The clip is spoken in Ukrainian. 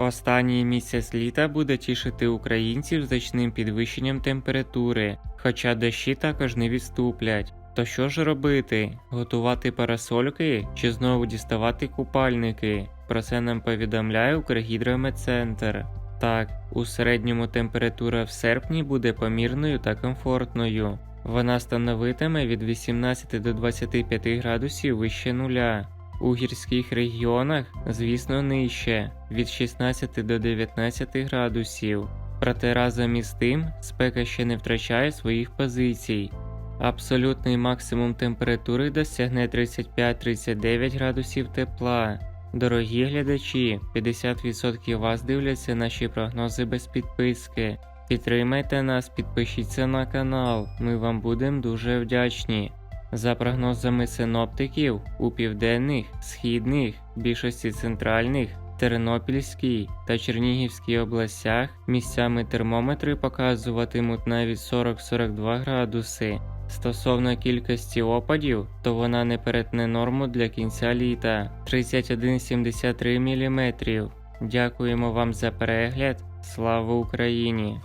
Останній місяць літа буде тішити українців значним підвищенням температури, хоча дощі також не відступлять. То що ж робити? Готувати парасольки чи знову діставати купальники? Про це нам повідомляє Укргідрометцентр. Так, у середньому температура в серпні буде помірною та комфортною. Вона становитиме від 18 до 25 градусів вище нуля. У гірських регіонах, звісно, нижче від 16 до 19 градусів. Проте разом із тим спека ще не втрачає своїх позицій. Абсолютний максимум температури досягне 35-39 градусів тепла. Дорогі глядачі, 50% вас дивляться наші прогнози без підписки. Підтримайте нас, підпишіться на канал, ми вам будемо дуже вдячні. За прогнозами синоптиків, у південних, східних, більшості центральних, Тернопільській та Чернігівській областях місцями термометри показуватимуть навіть 40-42 градуси. Стосовно кількості опадів, то вона не перетне норму для кінця літа 31,73 мм. Дякуємо вам за перегляд. Слава Україні!